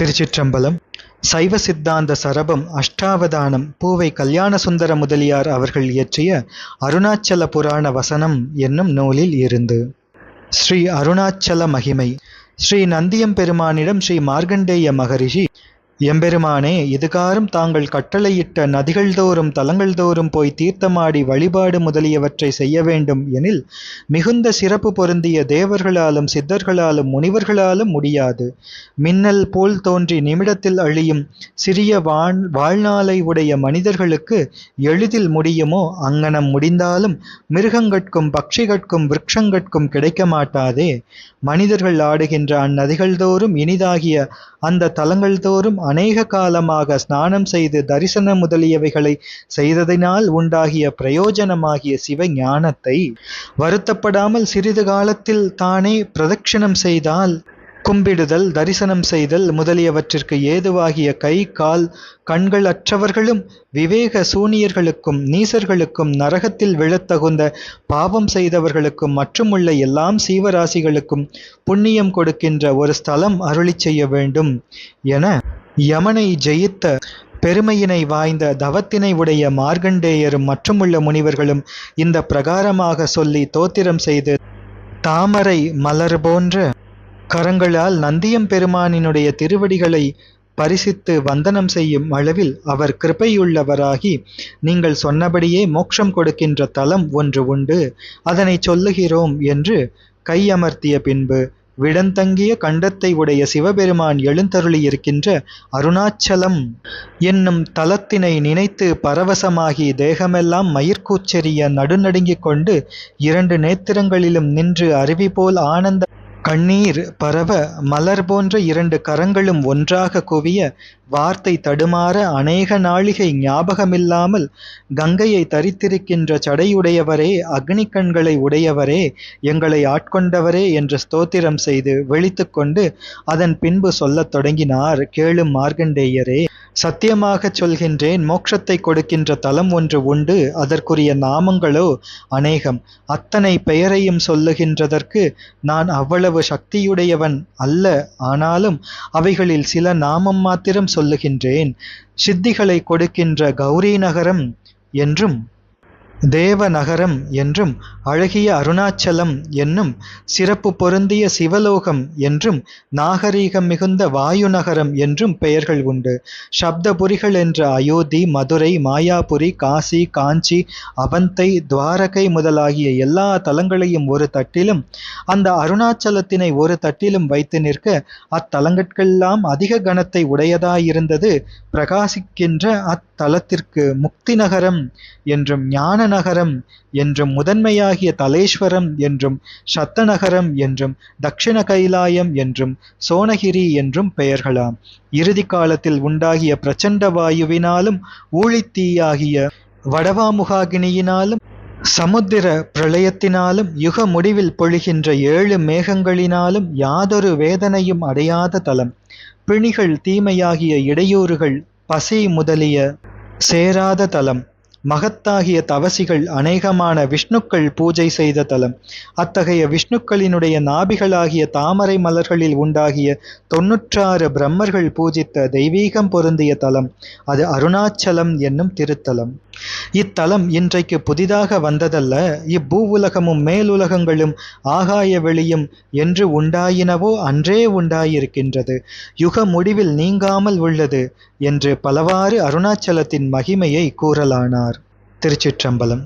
திருச்சிற்றம்பலம் சைவ சித்தாந்த சரபம் அஷ்டாவதானம் பூவை கல்யாணசுந்தர முதலியார் அவர்கள் இயற்றிய அருணாச்சல புராண வசனம் என்னும் நூலில் இருந்து. ஸ்ரீ அருணாச்சல மகிமை. ஸ்ரீ நந்தியம் பெருமானிடம் ஸ்ரீ மார்க்கண்டேய மகரிஷி எம்பெருமானே இதுகாரும் தாங்கள் கட்டளையிட்ட நதிகள் தோறும் தலங்கள் தோறும் போய் தீர்த்தமாடி வழிபாடு முதலியவற்றை செய்ய வேண்டும் எனில் மிகுந்த சிறப்பு பொருந்திய தேவர்களாலும் சித்தர்களாலும் முனிவர்களாலும் முடியாது. மின்னல் போல் தோன்றி நிமிடத்தில் அழியும் சிறிய வாழ் வாழ்நாளை உடைய மனிதர்களுக்கு எளிதில் முடியுமோ அங்கனம் முடிந்தாலும் மிருகங்கட்கும் பட்சிகட்கும் விரக்ஷங்கட்கும் கிடைக்க மாட்டாதே. மனிதர்கள் ஆடுகின்ற அந்நதிகள் தோறும் இனிதாகிய அந்த தலங்கள் தோறும் அநேக காலமாக ஸ்நானம் செய்து தரிசனம் முதலியவைகளை செய்ததினால் உண்டாகிய பிரயோஜனமாகிய சிவ ஞானத்தை வருத்தப்படாமல் சிறிது காலத்தில் தானே பிரதட்சிணம் செய்தால் கும்பிடுதல் தரிசனம் செய்தல் முதலியவற்றிற்கு ஏதுவாகிய கை கால் கண்கள் அற்றவர்களும் விவேக சூனியர்களுக்கும் நீசர்களுக்கும் நரகத்தில் விழத்தகுந்த பாவம் செய்தவர்களுக்கும் மற்றுமுள்ள எல்லாம் சீவராசிகளுக்கும் புண்ணியம் கொடுக்கின்ற ஒரு ஸ்தலம் அருளி செய்ய வேண்டும் என யமனை ஜெயித்த பெருமையினை வாய்ந்த தவத்தினை உடைய மார்கண்டேயரும் மற்றுமுள்ள முனிவர்களும் இந்த பிரகாரமாக சொல்லி தோத்திரம் செய்து தாமரை மலர் போன்ற கரங்களால் நந்தியம் பெருமானினுடைய திருவடிகளை பரிசித்து வந்தனம் செய்யும் அளவில் அவர் கிருப்பையுள்ளவராகி நீங்கள் சொன்னபடியே மோட்சம் கொடுக்கின்ற தலம் ஒன்று உண்டு அதனை சொல்லுகிறோம் என்று கையமர்த்திய பின்பு விடந்தங்கிய கண்டத்தை உடைய சிவபெருமான் எழுந்தருளியிருக்கின்ற அருணாச்சலம் என்னும் தலத்தினை நினைத்து பரவசமாகி தேகமெல்லாம் மயிர்கூச்செறிய நடுநடுங்கிக் கொண்டு இரண்டு நேத்திரங்களிலும் நின்று அருவி போல் ஆனந்த கண்ணீர் பரவ மலர் போன்ற இரண்டு கரங்களும் ஒன்றாக குவிய வார்த்தை தடுமாற அநேக நாழிகை ஞாபகமில்லாமல் கங்கையை தரித்திருக்கின்ற சடையுடையவரே அக்னி கண்களை உடையவரே எங்களை ஆட்கொண்டவரே என்று ஸ்தோத்திரம் செய்து விழித்து கொண்டு அதன் பின்பு சொல்லத் தொடங்கினார். கேளும் மார்கண்டேயரே சத்தியமாகச் சொல்கின்றேன் மோட்சத்தை கொடுக்கின்ற தலம் ஒன்று உண்டு அதற்குரிய நாமங்களோ அநேகம். அத்தனை பெயரையும் சொல்லுகின்றதற்கு நான் அவ்வளவு சக்தியுடையவன் அல்ல. ஆனாலும் அவைகளில் சில நாமம் மாத்திரம் சொல்லுகின்றேன். சித்திகளை கொடுக்கின்ற கௌரி நகரம் என்றும் தேவநகரம் என்றும் அழகிய அருணாச்சலம் என்னும் சிறப்பு பொருந்திய சிவலோகம் என்றும் நாகரீகம் மிகுந்த வாயு நகரம் என்றும் பெயர்கள் உண்டு. சப்தபுரிகள் என்ற அயோத்தி மதுரை மாயாபுரி காசி காஞ்சி அவந்தை துவாரகை முதலாகிய எல்லா தலங்களையும் ஒரு தட்டிலும் அந்த அருணாச்சலத்தினை ஒரு தட்டிலும் வைத்து நிற்க அத்தலங்கட்கெல்லாம் அதிக கணத்தை உடையதாயிருந்தது பிரகாசிக்கின்ற அத்தலத்திற்கு முக்தி நகரம் என்றும் ஞான நகரம் என்றும் முதன்மையாகிய தலேஸ்வரம் என்றும் சத்தநகரம் என்றும் தக்ஷிண கைலாயம் என்றும் சோனகிரி என்றும் பெயர்களாம். இறுதி காலத்தில் உண்டாகிய பிரச்சண்ட வாயுவினாலும் ஊழித்தீயாகிய வடவாமுகாகினியினாலும் சமுத்திர பிரளயத்தினாலும் யுக முடிவில் பொழிகின்ற ஏழு மேகங்களினாலும் யாதொரு வேதனையும் அடையாத தலம். பிணிகள் தீமையாகிய இடையூறுகள் பசி முதலிய சேராத தலம். மகத்தாகிய தவசிகள் அநேகமான விஷ்ணுக்கள் பூஜை செய்த தலம். அத்தகைய விஷ்ணுக்களினுடைய நாபிகளாகிய தாமரை மலர்களில் உண்டாகிய தொன்னூற்றாறு பிரம்மர்கள் பூஜித்த தெய்வீகம் பொருந்திய தலம். அது அருணாச்சலம் என்னும் திருத்தலம். இத்தலம் இன்றைக்கு புதிதாக வந்ததல்ல இப்பூ உலகமும் மேலுலகங்களும் ஆகாய வெளியும் என்று உண்டாயினவோ அன்றே உண்டாயிருக்கின்றது. யுக முடிவில் நீங்காமல் உள்ளது என்று பலவாறு அருணாச்சலத்தின் மகிமையை கூறலானார். திருச்சிற்றம்பலம்.